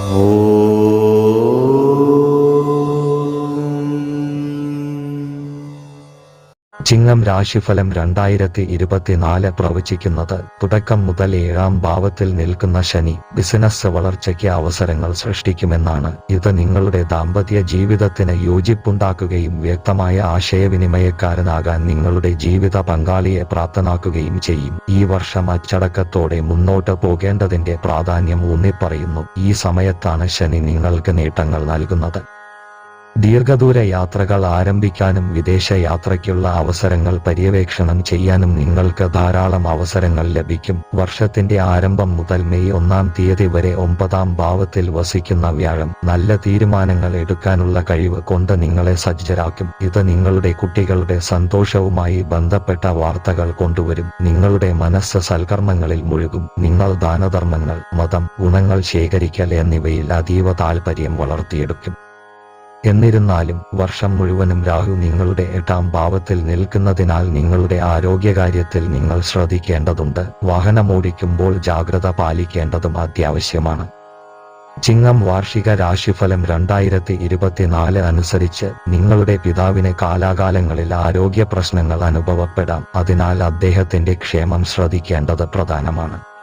Oh. ചിങ്ങം രാശിഫലം രണ്ടായിരത്തി ഇരുപത്തിനാല് പ്രവചിക്കുന്നത്. തുടക്കം മുതൽ ഏഴാം ഭാവത്തിൽ നിൽക്കുന്ന ശനി ബിസിനസ് വളർച്ചയ്ക്ക് അവസരങ്ങൾ സൃഷ്ടിക്കുമെന്നാണ്. ഇത് നിങ്ങളുടെ ദാമ്പത്യ ജീവിതത്തിന് യോജിപ്പുണ്ടാക്കുകയും വ്യക്തമായ ആശയവിനിമയക്കാരനാകാൻ നിങ്ങളുടെ ജീവിത പങ്കാളിയെ പ്രാപ്തനാക്കുകയും ചെയ്യും. ഈ വർഷം അച്ചടക്കത്തോടെ മുന്നോട്ട് പോകേണ്ടതിന്റെ പ്രാധാന്യം ഊന്നിപ്പറയുന്നു. ഈ സമയത്താണ് ശനി നിങ്ങൾക്ക് നേട്ടങ്ങൾ നൽകുന്നത്. ദീർഘദൂര യാത്രകൾ ആരംഭിക്കാനും വിദേശ യാത്രയ്ക്കുള്ള അവസരങ്ങൾ പര്യവേക്ഷണം ചെയ്യാനും നിങ്ങൾക്ക് ധാരാളം അവസരങ്ങൾ ലഭിക്കും. വർഷത്തിന്റെ ആരംഭം മുതൽ മെയ് ഒന്നാം തീയതി വരെ ഒമ്പതാം ഭാവത്തിൽ വസിക്കുന്ന വ്യാഴം. നല്ല തീരുമാനങ്ങൾ എടുക്കാനുള്ള കഴിവ് കൊണ്ട് നിങ്ങളെ സജ്ജരാക്കും. ഇത് നിങ്ങളുടെ കുട്ടികളുടെ സന്തോഷവുമായി ബന്ധപ്പെട്ട വാർത്തകൾ കൊണ്ടുവരും. നിങ്ങളുടെ മനസ്സ് സൽക്കർമ്മങ്ങളിൽ മുഴുകും. നിങ്ങൾ ദാനധർമ്മങ്ങൾ മതം ഗുണങ്ങൾ ശേഖരിക്കൽ എന്നിവയിൽ അതീവ താൽപര്യം വളർത്തിയെടുക്കും. എന്നിരുന്നാലും വർഷം മുഴുവനും രാഹു നിങ്ങളുടെ എട്ടാം ഭാവത്തിൽ നിൽക്കുന്നതിനാൽ നിങ്ങളുടെ ആരോഗ്യകാര്യത്തിൽ നിങ്ങൾ ശ്രദ്ധിക്കേണ്ടതുണ്ട്. വാഹനമോടിക്കുമ്പോൾ ജാഗ്രത പാലിക്കേണ്ടതും അത്യാവശ്യമാണ്. ചിങ്ങം വാർഷിക രാശിഫലം രണ്ടായിരത്തി ഇരുപത്തിനാല് അനുസരിച്ച് നിങ്ങളുടെ പിതാവിന് കാലാകാലങ്ങളിൽ ആരോഗ്യ പ്രശ്നങ്ങൾ അനുഭവപ്പെടാം. അതിനാൽ അദ്ദേഹത്തിന്റെ ക്ഷേമം ശ്രദ്ധിക്കേണ്ടത് പ്രധാനമാണ്.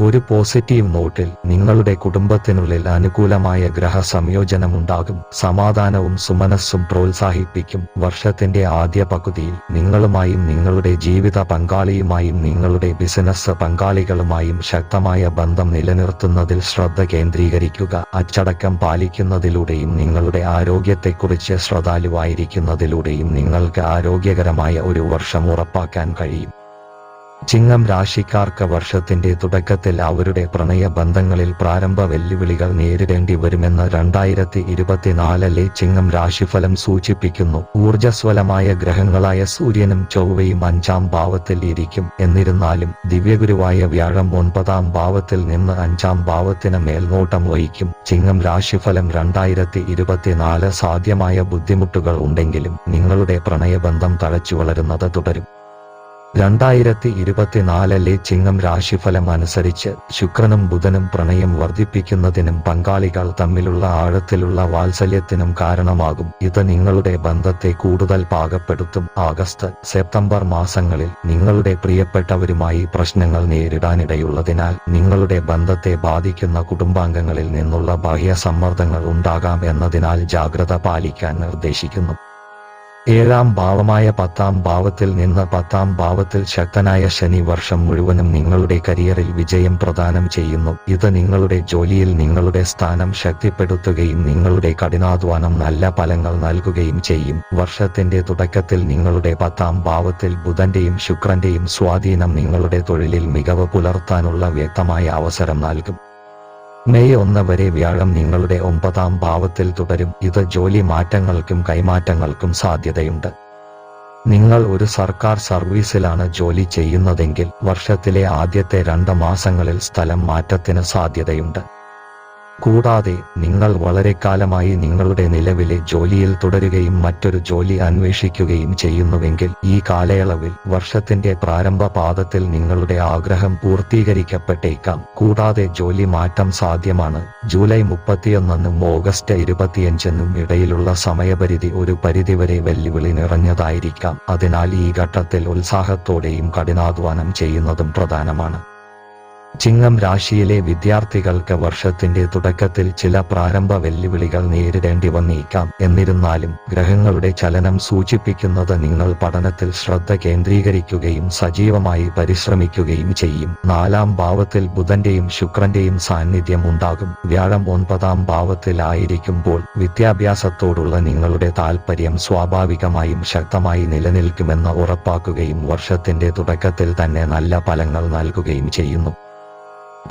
ഒരു പോസിറ്റീവ് നോട്ടിൽ നിങ്ങളുടെ കുടുംബത്തിനുള്ളിൽ അനുകൂലമായ ഗ്രഹ സംയോജനമുണ്ടാകും സമാധാനവും സുമനസ്സും പ്രോത്സാഹിപ്പിക്കും. വർഷത്തിന്റെ ആദ്യ പകുതിയിൽ നിങ്ങളുമായും നിങ്ങളുടെ ജീവിത പങ്കാളിയുമായും നിങ്ങളുടെ ബിസിനസ് പങ്കാളികളുമായും ശക്തമായ ബന്ധം നിലനിർത്തുന്നതിൽ ശ്രദ്ധ കേന്ദ്രീകരിക്കുക. അച്ചടക്കം പാലിക്കുന്നതിലൂടെയും നിങ്ങളുടെ ആരോഗ്യത്തെക്കുറിച്ച് ശ്രദ്ധാലുവായിരിക്കുന്നതിലൂടെയും നിങ്ങൾക്ക് ആരോഗ്യകരമായ ഒരു വർഷം ഉറപ്പാക്കാൻ കഴിയും. ചിങ്ങം രാശിക്കാർക്ക് വർഷത്തിന്റെ തുടക്കത്തിൽ അവരുടെ പ്രണയ ബന്ധങ്ങളിൽ പ്രാരംഭ വെല്ലുവിളികൾ നേരിടേണ്ടി വരുമെന്ന് രണ്ടായിരത്തി ഇരുപത്തിനാലിലെ ചിങ്ങം രാശിഫലം സൂചിപ്പിക്കുന്നു. ഊർജസ്വലമായ ഗ്രഹങ്ങളായ സൂര്യനും ചൊവ്വയും അഞ്ചാം ഭാവത്തിൽ ഇരിക്കും. എന്നിരുന്നാലും ദിവ്യഗുരുവായ വ്യാഴം ഒൻപതാം ഭാവത്തിൽ നിന്ന് അഞ്ചാം ഭാവത്തിന് മേൽനോട്ടം വഹിക്കും. ചിങ്ങം രാശിഫലം രണ്ടായിരത്തി ഇരുപത്തിനാല് സാധ്യമായ ബുദ്ധിമുട്ടുകൾ ഉണ്ടെങ്കിലും നിങ്ങളുടെ പ്രണയബന്ധം തഴച്ചു വളരുന്നത് തുടരും. രണ്ടായിരത്തി ഇരുപത്തിനാലിലെ ചിങ്ങം രാശിഫലം അനുസരിച്ച് ശുക്രനും ബുധനും പ്രണയം വർദ്ധിപ്പിക്കുന്നതിനും പങ്കാളികൾ തമ്മിലുള്ള ആഴത്തിലുള്ള വാത്സല്യത്തിനും കാരണമാകും. ഇത് നിങ്ങളുടെ ബന്ധത്തെ കൂടുതൽ പാകപ്പെടുത്തും. ആഗസ്റ്റ് സെപ്റ്റംബർ മാസങ്ങളിൽ നിങ്ങളുടെ പ്രിയപ്പെട്ടവരുമായി പ്രശ്നങ്ങൾ നേരിടാനിടയുള്ളതിനാൽ നിങ്ങളുടെ ബന്ധത്തെ ബാധിക്കുന്ന കുടുംബാംഗങ്ങളിൽ നിന്നുള്ള ബാഹ്യ സമ്മർദ്ദങ്ങൾ ഉണ്ടാകാം എന്നതിനാൽ ജാഗ്രത പാലിക്കാൻ നിർദ്ദേശിക്കുന്നു. ഏഴാം ഭാവമായ പത്താം ഭാവത്തിൽ നിന്ന് പത്താം ഭാവത്തിൽ ശക്തനായ ശനി വർഷം മുഴുവനും നിങ്ങളുടെ കരിയറിൽ വിജയം പ്രദാനം ചെയ്യുന്നു. ഇത് നിങ്ങളുടെ ജോലിയിൽ നിങ്ങളുടെ സ്ഥാനം ശക്തിപ്പെടുത്തുകയും നിങ്ങളുടെ കഠിനാധ്വാനം നല്ല ഫലങ്ങൾ നൽകുകയും ചെയ്യും. വർഷത്തിന്റെ തുടക്കത്തിൽ നിങ്ങളുടെ പത്താം ഭാവത്തിൽ ബുധന്റെയും ശുക്രന്റെയും സ്വാധീനം നിങ്ങളുടെ തൊഴിലിൽ മികവ് പുലർത്താനുള്ള വ്യക്തമായ അവസരം നൽകും. മെയ് ഒന്ന് വരെ വ്യാഴം നിങ്ങളുടെ ഒമ്പതാം ഭാവത്തിൽ തുടരും. ഇത് ജോലി മാറ്റങ്ങൾക്കും കൈമാറ്റങ്ങൾക്കും സാധ്യതയുണ്ട്. നിങ്ങൾ ഒരു സർക്കാർ സർവീസിലാണ് ജോലി ചെയ്യുന്നതെങ്കിൽ വർഷത്തിലെ ആദ്യത്തെ രണ്ട് മാസങ്ങളിൽ സ്ഥലം മാറ്റത്തിന് സാധ്യതയുണ്ട്. കൂടാതെ നിങ്ങൾ വളരെ കാലമായി നിങ്ങളുടെ നിലവിലെ ജോലിയിൽ തുടരുകയും മറ്റൊരു ജോലി അന്വേഷിക്കുകയും ചെയ്യുന്നുവെങ്കിൽ ഈ കാലയളവിൽ വർഷത്തിന്റെ പ്രാരംഭ പാദത്തിൽ നിങ്ങളുടെ ആഗ്രഹം പൂർത്തീകരിക്കപ്പെട്ടേക്കാം. കൂടാതെ ജോലി മാറ്റം സാധ്യമാണ്. ജൂലൈ മുപ്പത്തിയൊന്നെന്നും ഓഗസ്റ്റ് ഇരുപത്തിയഞ്ചെന്നും ഇടയിലുള്ള സമയപരിധി ഒരു പരിധിവരെ വെല്ലുവിളി നിറഞ്ഞതായിരിക്കാം. അതിനാൽ ഈ ഘട്ടത്തിൽ ഉത്സാഹത്തോടെയും കഠിനാധ്വാനം ചെയ്യുന്നതും പ്രധാനമാണ്. ചിങ്ങം രാശിയിലെ വിദ്യാർത്ഥികൾക്ക് വർഷത്തിന്റെ തുടക്കത്തിൽ ചില പ്രാരംഭ വെല്ലുവിളികൾ നേരിടേണ്ടി വന്നേക്കാം. എന്നിരുന്നാലും ഗ്രഹങ്ങളുടെ ചലനം സൂചിപ്പിക്കുന്നത് നിങ്ങൾ പഠനത്തിൽ ശ്രദ്ധ കേന്ദ്രീകരിക്കുകയും സജീവമായി പരിശ്രമിക്കുകയും ചെയ്യും. നാലാം ഭാവത്തിൽ ബുധന്റെയും ശുക്രന്റെയും സാന്നിധ്യം ഉണ്ടാകും. വ്യാഴം ഒൻപതാം ഭാവത്തിലായിരിക്കുമ്പോൾ വിദ്യാഭ്യാസത്തോടുള്ള നിങ്ങളുടെ താൽപര്യം സ്വാഭാവികമായും ശക്തമായി നിലനിൽക്കുമെന്ന് ഉറപ്പാക്കുകയും വർഷത്തിന്റെ തുടക്കത്തിൽ തന്നെ നല്ല ഫലങ്ങൾ നൽകുകയും ചെയ്യുന്നു.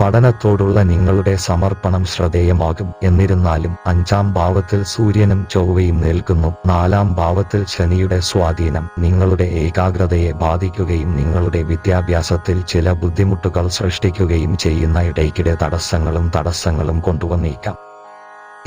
പഠനത്തോടുള്ള നിങ്ങളുടെ സമർപ്പണം ശ്രദ്ധേയമാകും. എന്നിരുന്നാലും അഞ്ചാം ഭാവത്തിൽ സൂര്യനും ചൊവ്വയും നിൽക്കുന്നു. നാലാം ഭാവത്തിൽ ശനിയുടെ സ്വാധീനം നിങ്ങളുടെ ഏകാഗ്രതയെ ബാധിക്കുകയും നിങ്ങളുടെ വിദ്യാഭ്യാസത്തിൽ ചില ബുദ്ധിമുട്ടുകൾ സൃഷ്ടിക്കുകയും ചെയ്യുന്ന ഇടയ്ക്കിടെ തടസ്സങ്ങളും തടസ്സങ്ങളും കൊണ്ടുവന്നേക്കാം.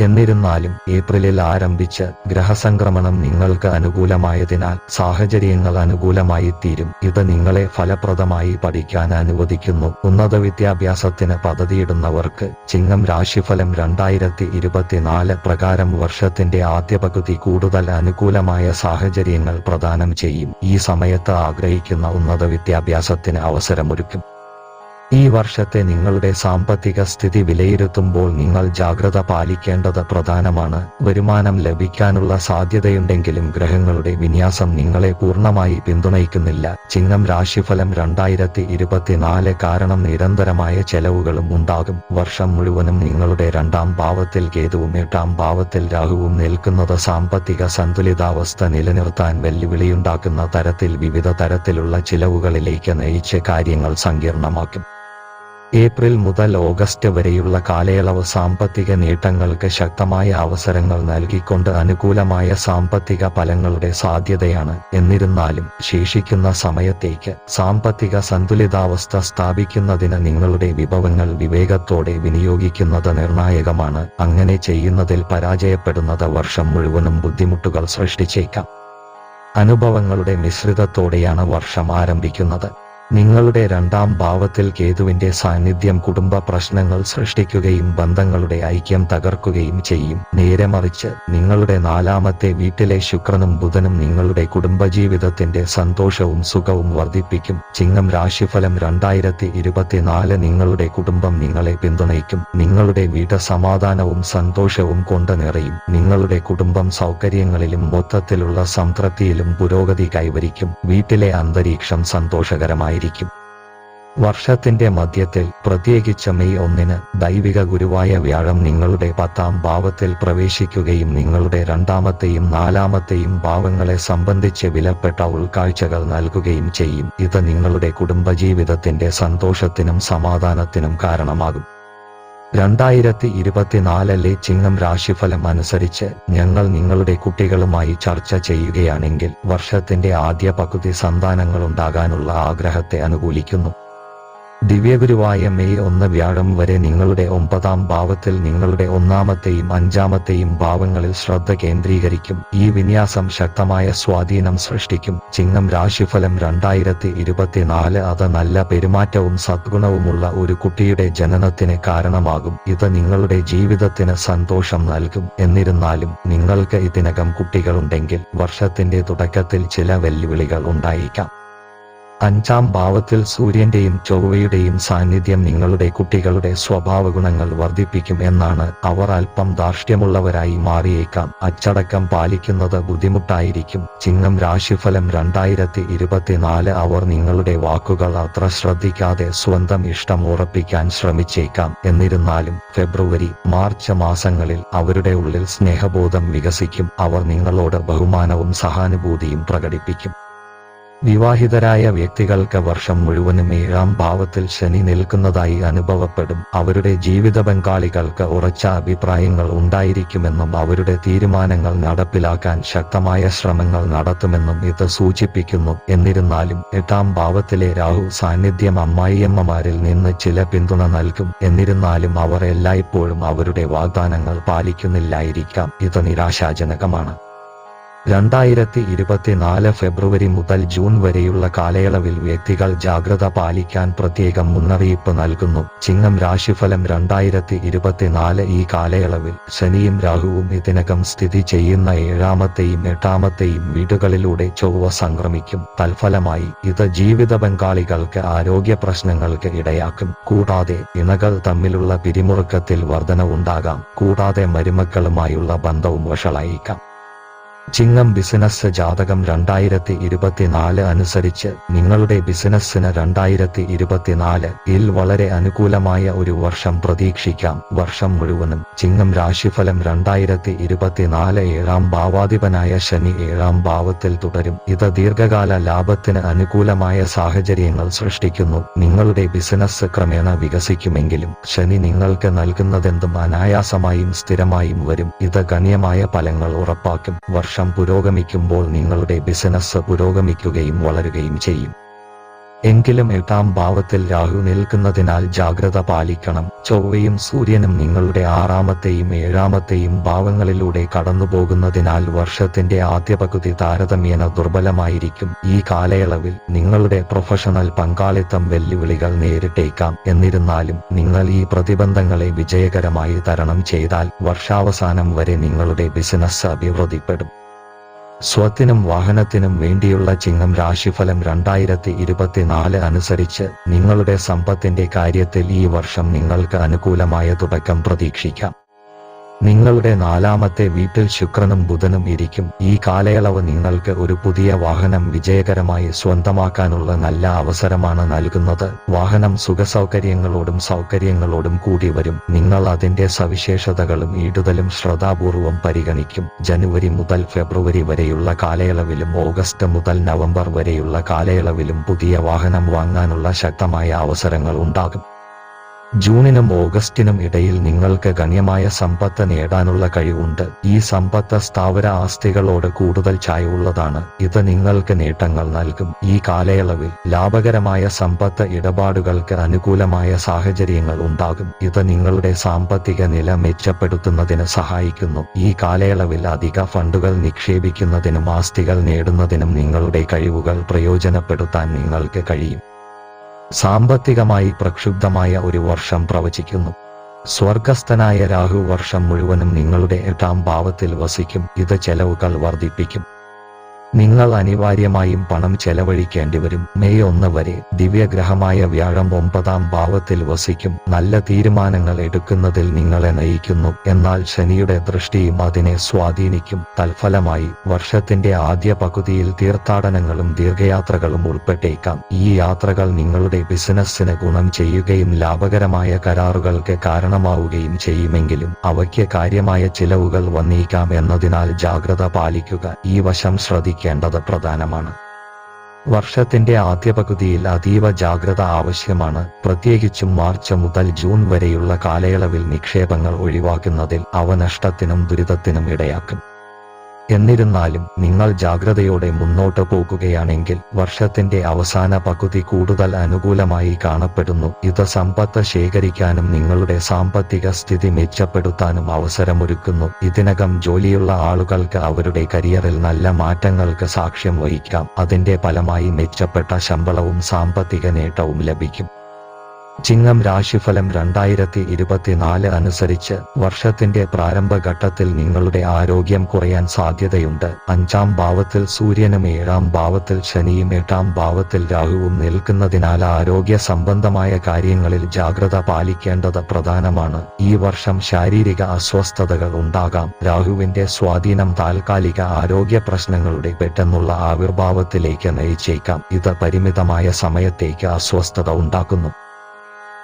എന്നിരുന്നാലും ഏപ്രിലിൽ ആരംഭിച്ച് ഗ്രഹസംക്രമണം നിങ്ങൾക്ക് അനുകൂലമായതിനാൽ സാഹചര്യങ്ങൾ അനുകൂലമായി തീരും ഇത് നിങ്ങളെ ഫലപ്രദമായി പഠിക്കാൻ അനുവദിക്കുന്നു. ഉന്നത വിദ്യാഭ്യാസത്തിന് പദ്ധതിയിടുന്നവർക്ക് ചിങ്ങം രാശിഫലം രണ്ടായിരത്തി ഇരുപത്തിനാല് പ്രകാരം വർഷത്തിന്റെ ആദ്യ പകുതി കൂടുതൽ അനുകൂലമായ സാഹചര്യങ്ങൾ പ്രദാനം ചെയ്യും. ഈ സമയത്ത് ആഗ്രഹിക്കുന്ന ഉന്നത വിദ്യാഭ്യാസത്തിന് അവസരമൊരുക്കും. ഈ വർഷത്തെ നിങ്ങളുടെ സാമ്പത്തിക സ്ഥിതി വിലയിരുത്തുമ്പോൾ നിങ്ങൾ ജാഗ്രത പാലിക്കേണ്ടത് പ്രധാനമാണ്. വരുമാനം ലഭിക്കാനുള്ള സാധ്യതയുണ്ടെങ്കിലും ഗ്രഹങ്ങളുടെ വിന്യാസം നിങ്ങളെ പൂർണമായി പിന്തുണയ്ക്കുന്നില്ല. ചിങ്ങം രാശിഫലം രണ്ടായിരത്തി ഇരുപത്തിനാല് കാരണം നിരന്തരമായ ചെലവുകളും ഉണ്ടാകും. വർഷം മുഴുവനും നിങ്ങളുടെ രണ്ടാം ഭാവത്തിൽ കേതുവും എട്ടാം ഭാവത്തിൽ രാഹുവും നിൽക്കുന്നത് സാമ്പത്തിക സന്തുലിതാവസ്ഥ നിലനിർത്താൻ വെല്ലുവിളിയുണ്ടാക്കുന്ന തരത്തിൽ വിവിധ തരത്തിലുള്ള ചിലവുകളിലേക്ക് നയിച്ച് കാര്യങ്ങൾ സങ്കീർണമാക്കും. ഏപ്രിൽ മുതൽ ഓഗസ്റ്റ് വരെയുള്ള കാലയളവ് സാമ്പത്തിക നേട്ടങ്ങൾക്ക് ശക്തമായ അവസരങ്ങൾ നൽകിക്കൊണ്ട് അനുകൂലമായ സാമ്പത്തിക ഫലങ്ങളുടെ സാധ്യതയാണ്. എന്നിരുന്നാലും ശേഷിക്കുന്ന സമയത്തേക്ക് സാമ്പത്തിക സന്തുലിതാവസ്ഥ സ്ഥാപിക്കുന്നതിന് നിങ്ങളുടെ വിഭവങ്ങൾ വിവേകത്തോടെ വിനിയോഗിക്കുന്നത് നിർണായകമാണ്. അങ്ങനെ ചെയ്യുന്നതിൽ പരാജയപ്പെടുന്നത് വർഷം മുഴുവനും ബുദ്ധിമുട്ടുകൾ സൃഷ്ടിച്ചേക്കാം. അനുഭവങ്ങളുടെ മിശ്രിതത്തോടെയാണ് വർഷം ആരംഭിക്കുന്നത്. നിങ്ങളുടെ രണ്ടാം ഭാവത്തിൽ കേതുവിന്റെ സാന്നിധ്യം കുടുംബ പ്രശ്നങ്ങൾ സൃഷ്ടിക്കുകയും ബന്ധങ്ങളുടെ ഐക്യം തകർക്കുകയും ചെയ്യും. നേരെ മറിച്ച് നിങ്ങളുടെ നാലാമത്തെ വീട്ടിലെ ശുക്രനും ബുധനും നിങ്ങളുടെ കുടുംബജീവിതത്തിന്റെ സന്തോഷവും സുഖവും വർദ്ധിപ്പിക്കും. ചിങ്ങം രാശിഫലം രണ്ടായിരത്തി ഇരുപത്തിനാല് നിങ്ങളുടെ കുടുംബം നിങ്ങളെ പിന്തുണയ്ക്കും. നിങ്ങളുടെ വീട് സമാധാനവും സന്തോഷവും കൊണ്ട് നിറയും. നിങ്ങളുടെ കുടുംബം സൗകര്യങ്ങളിലും മൊത്തത്തിലുള്ള സംതൃപ്തിയിലും പുരോഗതി കൈവരിക്കും. വീട്ടിലെ അന്തരീക്ഷം സന്തോഷകരമായിരിക്കും. വർഷത്തിന്റെ മധ്യത്തിൽ പ്രത്യേകിച്ച് മെയ് ഒന്നിന് ദൈവിക ഗുരുവായ വ്യാഴം നിങ്ങളുടെ പത്താം ഭാവത്തിൽ പ്രവേശിക്കുകയും നിങ്ങളുടെ രണ്ടാമത്തെയും നാലാമത്തെയും ഭാവങ്ങളെ സംബന്ധിച്ച് വിലപ്പെട്ട ഉൾക്കാഴ്ചകൾ നൽകുകയും ചെയ്യും. ഇത് നിങ്ങളുടെ കുടുംബജീവിതത്തിന്റെ സന്തോഷത്തിനും സമാധാനത്തിനും കാരണമാകും. രണ്ടായിരത്തി ഇരുപത്തിനാലിലെ ചിങ്ങം രാശിഫലം അനുസരിച്ച് ഞങ്ങൾ നിങ്ങളുടെ കുട്ടികളുമായി ചർച്ച ചെയ്യുകയാണെങ്കിൽ വർഷത്തിന്റെ ആദ്യ പകുതി സന്താനങ്ങളുണ്ടാകാനുള്ള ആഗ്രഹത്തെ അനുകൂലിക്കുന്നു. ദിവ്യഗുരുവായ മെയ് ഒന്ന് വ്യാഴം വരെ നിങ്ങളുടെ ഒമ്പതാം ഭാവത്തിൽ നിങ്ങളുടെ ഒന്നാമത്തെയും അഞ്ചാമത്തെയും ഭാവങ്ങളിൽ ശ്രദ്ധ കേന്ദ്രീകരിക്കും. ഈ വിന്യാസം ശക്തമായ സ്വാധീനം സൃഷ്ടിക്കും. ചിങ്ങം രാശിഫലം രണ്ടായിരത്തി ഇരുപത്തിനാല് അത് നല്ല പെരുമാറ്റവും സദ്ഗുണവുമുള്ള ഒരു കുട്ടിയുടെ ജനനത്തിന് കാരണമാകും. ഇത് നിങ്ങളുടെ ജീവിതത്തിന് സന്തോഷം നൽകും. എന്നിരുന്നാലും നിങ്ങൾക്ക് ഇതിനകം കുട്ടികളുണ്ടെങ്കിൽ വർഷത്തിന്റെ തുടക്കത്തിൽ ചില വെല്ലുവിളികൾ ഉണ്ടായേക്കാം. അഞ്ചാം ഭാവത്തിൽ സൂര്യന്റെയും ചൊവ്വയുടെയും സാന്നിധ്യം നിങ്ങളുടെ കുട്ടികളുടെ സ്വഭാവ ഗുണങ്ങൾ വർദ്ധിപ്പിക്കും എന്നാണ് അവർ അല്പം ധാർഷ്ട്യമുള്ളവരായി മാറിയേക്കാം. അച്ചടക്കം പാലിക്കുന്നത് ബുദ്ധിമുട്ടായിരിക്കും. ചിങ്ങം രാശിഫലം രണ്ടായിരത്തി ഇരുപത്തിനാല് അവർ നിങ്ങളുടെ വാക്കുകൾ അത്ര ശ്രദ്ധിക്കാതെ സ്വന്തം ഇഷ്ടം ഉറപ്പിക്കാൻ ശ്രമിച്ചേക്കാം. എന്നിരുന്നാലും ഫെബ്രുവരി മാർച്ച് മാസങ്ങളിൽ അവരുടെ ഉള്ളിൽ സ്നേഹബോധം വികസിക്കും. അവർ നിങ്ങളോട് ബഹുമാനവും സഹാനുഭൂതിയും പ്രകടിപ്പിക്കും. വിവാഹിതരായ വ്യക്തികൾക്ക് വർഷം മുഴുവനും ഏഴാം ഭാവത്തിൽ ശനി നിൽക്കുന്നതായി അനുഭവപ്പെടും. അവരുടെ ജീവിത പങ്കാളികൾക്ക് ഉറച്ച അഭിപ്രായങ്ങൾ ഉണ്ടായിരിക്കുമെന്നും അവരുടെ തീരുമാനങ്ങൾ നടപ്പിലാക്കാൻ ശക്തമായ ശ്രമങ്ങൾ നടത്തുമെന്നും ഇത് സൂചിപ്പിക്കുന്നു. എന്നിരുന്നാലും എട്ടാം ഭാവത്തിലെ രാഹു സാന്നിധ്യം അമ്മായിയമ്മമാരിൽ നിന്ന് ചില പിന്തുണ നൽകും. എന്നിരുന്നാലും അവർ എല്ലായ്പ്പോഴും അവരുടെ വാഗ്ദാനങ്ങൾ പാലിക്കുന്നില്ലായിരിക്കാം. ഇത് നിരാശാജനകമാണ്. രണ്ടായിരത്തി ഇരുപത്തിനാല് ഫെബ്രുവരി മുതൽ ജൂൺ വരെയുള്ള കാലയളവിൽ വ്യക്തികൾ ജാഗ്രത പാലിക്കാൻ പ്രത്യേകം മുന്നറിയിപ്പ് നൽകുന്നു. ചിങ്ങം രാശിഫലം രണ്ടായിരത്തി ഇരുപത്തിനാല് ഈ കാലയളവിൽ ശനിയും രാഹുവും ഇതിനകം സ്ഥിതി ചെയ്യുന്ന ഏഴാമത്തെയും എട്ടാമത്തെയും വീടുകളിലൂടെ ചൊവ്വ സംക്രമിക്കും. തൽഫലമായി ഇത് ജീവിത പങ്കാളികൾക്ക് ആരോഗ്യ പ്രശ്നങ്ങൾക്ക് ഇടയാക്കും. കൂടാതെ ഇണകൾ തമ്മിലുള്ള പിരിമുറുക്കത്തിൽ വർധനവുണ്ടാകാം. കൂടാതെ മരുമക്കളുമായുള്ള ബന്ധവും വഷളായേക്കാം. ചിങ്ങം ബിസിനസ് ജാതകം രണ്ടായിരത്തി ഇരുപത്തിനാല് അനുസരിച്ച് നിങ്ങളുടെ ബിസിനസ്സിന് രണ്ടായിരത്തി ഇരുപത്തിനാല് ഇൽ വളരെ അനുകൂലമായ ഒരു വർഷം പ്രതീക്ഷിക്കാം. വർഷം മുഴുവനും ചിങ്ങം രാശിഫലം രണ്ടായിരത്തി ഇരുപത്തിനാല് ഏഴാം ഭാവാധിപനായ ശനി ഏഴാം ഭാവത്തിൽ തുടരും. ഇത് ദീർഘകാല ലാഭത്തിന് അനുകൂലമായ സാഹചര്യങ്ങൾ സൃഷ്ടിക്കുന്നു. നിങ്ങളുടെ ബിസിനസ് ക്രമേണ വികസിക്കുമെങ്കിലും ശനി നിങ്ങൾക്ക് നൽകുന്നതെന്തും അനായാസമായും സ്ഥിരമായും വരും. ഇത് ഗണ്യമായ ഫലങ്ങൾ ഉറപ്പാക്കും. വർഷം പുരോഗമിക്കുമ്പോൾ നിങ്ങളുടെ ബിസിനസ് പുരോഗമിക്കുകയും വളരുകയും ചെയ്യും. എങ്കിലും എട്ടാം ഭാവത്തിൽ രാഹു നിൽക്കുന്നതിനാൽ ജാഗ്രത പാലിക്കണം. ചൊവ്വയും സൂര്യനും നിങ്ങളുടെ ആറാമത്തെയും ഏഴാമത്തെയും ഭാവങ്ങളിലൂടെ കടന്നുപോകുന്നതിനാൽ വർഷത്തിന്റെ ആദ്യ പകുതി താരതമ്യേന ദുർബലമായിരിക്കും. ഈ കാലയളവിൽ നിങ്ങളുടെ പ്രൊഫഷണൽ പങ്കാളിത്തം വെല്ലുവിളികൾ നേരിട്ടേക്കാം. എന്നിരുന്നാലും നിങ്ങൾ ഈ പ്രതിബന്ധങ്ങളെ വിജയകരമായി തരണം ചെയ്താൽ വർഷാവസാനം വരെ നിങ്ങളുടെ ബിസിനസ് അഭിവൃദ്ധിപ്പെടും. സ്വത്തിനും വാഹനത്തിനും വേണ്ടിയുള്ള ചിങ്ങം രാശിഫലം രണ്ടായിരത്തി ഇരുപത്തിനാല് അനുസരിച്ച് നിങ്ങളുടെ സമ്പത്തിന്റെ കാര്യത്തിൽ ഈ വർഷം നിങ്ങൾക്ക് അനുകൂലമായ തുടക്കം പ്രതീക്ഷിക്കാം. നിങ്ങളുടെ നാലാമത്തെ വീട്ടിൽ ശുക്രനും ബുധനും ഇരിക്കും. ഈ കാലയളവ് നിങ്ങൾക്ക് ഒരു പുതിയ വാഹനം വിജയകരമായി സ്വന്തമാക്കാനുള്ള നല്ല അവസരമാണ് നൽകുന്നത്. വാഹനം സുഖസൗകര്യങ്ങളോടും സൗകര്യങ്ങളോടും കൂടി വരും. നിങ്ങൾ അതിന്റെ സവിശേഷതകളും ഈടുതലും ശ്രദ്ധാപൂർവം പരിഗണിക്കും. ജനുവരി മുതൽ ഫെബ്രുവരി വരെയുള്ള കാലയളവിലും ഓഗസ്റ്റ് മുതൽ നവംബർ വരെയുള്ള കാലയളവിലും പുതിയ വാഹനം വാങ്ങാനുള്ള ശക്തമായ അവസരങ്ങൾ ഉണ്ടാകും. ജൂണിനും ഓഗസ്റ്റിനും ഇടയിൽ നിങ്ങൾക്ക് ഗണ്യമായ സമ്പത്ത് നേടാനുള്ള കഴിവുണ്ട്. ഈ സമ്പത്ത് സ്ഥാവര ആസ്തികളോട് കൂടുതൽ ചായവുള്ളതാണ്. ഇത് നിങ്ങൾക്ക് നേട്ടങ്ങൾ നൽകും. ഈ കാലയളവിൽ ലാഭകരമായ സമ്പത്ത് ഇടപാടുകൾക്ക് അനുകൂലമായ സാഹചര്യങ്ങൾ ഉണ്ടാകും. ഇത് നിങ്ങളുടെ സാമ്പത്തിക നില മെച്ചപ്പെടുത്തുന്നതിന് സഹായിക്കുന്നു. ഈ കാലയളവിൽ അധിക ഫണ്ടുകൾ നിക്ഷേപിക്കുന്നതിനും ആസ്തികൾ നേടുന്നതിനും നിങ്ങളുടെ കഴിവുകൾ പ്രയോജനപ്പെടുത്താൻ നിങ്ങൾക്ക് കഴിയും. സാമ്പത്തികമായി പ്രക്ഷുബ്ധമായ ഒരു വർഷം പ്രവചിക്കുന്നു. സ്വർഗസ്ഥനായ രാഹു വർഷം മുഴുവനും നിങ്ങളുടെ എട്ടാം ഭാവത്തിൽ വസിക്കും. ഇത് ചെലവുകൾ വർദ്ധിപ്പിക്കും. നിങ്ങൾ അനിവാര്യമായും പണം ചെലവഴിക്കേണ്ടി വരും. മെയ് ഒന്ന് വരെ ദിവ്യഗ്രഹമായ വ്യാഴം ഒമ്പതാം ഭാവത്തിൽ വസിക്കും. നല്ല തീരുമാനങ്ങൾ എടുക്കുന്നതിൽ നിങ്ങളെ നയിക്കുന്നു. എന്നാൽ ശനിയുടെ ദൃഷ്ടിയും അതിനെ സ്വാധീനിക്കും. തൽഫലമായി വർഷത്തിന്റെ ആദ്യ പകുതിയിൽ തീർത്ഥാടനങ്ങളും ദീർഘയാത്രകളും ഉൾപ്പെട്ടേക്കാം. ഈ യാത്രകൾ നിങ്ങളുടെ ബിസിനസ്സിന് ഗുണം ചെയ്യുകയും ലാഭകരമായ കരാറുകൾക്ക് കാരണമാവുകയും ചെയ്യുമെങ്കിലും അവയ്ക്ക് കാര്യമായ ചിലവുകൾ വന്നേക്കാം എന്നതിനാൽ ജാഗ്രത പാലിക്കുക. ഈ വശം ശ്രദ്ധിക്കേണ്ടത് പ്രധാനമാണ്. വർഷത്തിന്റെ ആദ്യ പകുതിയിൽ അതീവ ജാഗ്രത ആവശ്യമാണ്. പ്രത്യേകിച്ചും മാർച്ച് മുതൽ ജൂൺ വരെയുള്ള കാലയളവിൽ നിക്ഷേപങ്ങൾ ഒഴിവാക്കുന്നതിൽ അവ നഷ്ടത്തിനും ദുരിതത്തിനും ഇടയാക്കും. എന്നിരുന്നാലും നിങ്ങൾ ജാഗ്രതയോടെ മുന്നോട്ട് പോകുകയാണെങ്കിൽ വർഷത്തിന്റെ അവസാന പകുതി കൂടുതൽ അനുകൂലമായി കാണപ്പെടുന്നു. ഇത് സമ്പത്ത് ശേഖരിക്കാനും നിങ്ങളുടെ സാമ്പത്തിക സ്ഥിതി മെച്ചപ്പെടുത്താനും അവസരമൊരുക്കുന്നു. ഇതിനകം ജോലിയുള്ള ആളുകൾക്ക് അവരുടെ കരിയറിൽ നല്ല മാറ്റങ്ങൾക്ക് സാക്ഷ്യം വഹിക്കാം. അതിന്റെ ഫലമായി മെച്ചപ്പെട്ട ശമ്പളവും സാമ്പത്തിക നേട്ടവും ലഭിക്കും. ചിങ്ങം രാശിഫലം രണ്ടായിരത്തി ഇരുപത്തിനാല് അനുസരിച്ച് വർഷത്തിന്റെ പ്രാരംഭഘട്ടത്തിൽ നിങ്ങളുടെ ആരോഗ്യം കുറയാൻ സാധ്യതയുണ്ട്. അഞ്ചാം ഭാവത്തിൽ സൂര്യനും ഏഴാം ഭാവത്തിൽ ശനിയും എട്ടാം ഭാവത്തിൽ രാഹുവും നിൽക്കുന്നതിനാൽ ആരോഗ്യ സംബന്ധമായ കാര്യങ്ങളിൽ ജാഗ്രത പാലിക്കേണ്ടത് പ്രധാനമാണ്. ഈ വർഷം ശാരീരിക അസ്വസ്ഥതകൾ ഉണ്ടാകാം. രാഹുവിന്റെ സ്വാധീനം താൽക്കാലിക ആരോഗ്യ പ്രശ്നങ്ങളുടെ പെട്ടെന്നുള്ള ആവിർഭാവത്തിലേക്ക് നയിച്ചേക്കാം. ഇത് പരിമിതമായ സമയത്തേക്ക് അസ്വസ്ഥത ഉണ്ടാക്കുന്നു.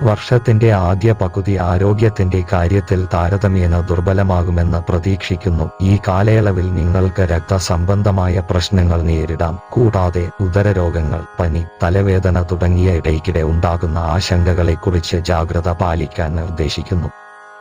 വർഷത്തിന്റെ ആദ്യ പകുതി ആരോഗ്യത്തിന്റെ കാര്യത്തിൽ താരതമ്യേന ദുർബലമാകുമെന്ന് പ്രതീക്ഷിക്കുന്നു. ഈ കാലയളവിൽ നിങ്ങൾക്ക് രക്തസംബന്ധമായ പ്രശ്നങ്ങൾ നേരിടാം. കൂടാതെ ഉദരരോഗങ്ങൾ പനി തലവേദന തുടങ്ങിയ ഇടയ്ക്കിടെ ഉണ്ടാകുന്ന ആശങ്കകളെക്കുറിച്ച് ജാഗ്രത പാലിക്കാൻ നിർദ്ദേശിക്കുന്നു.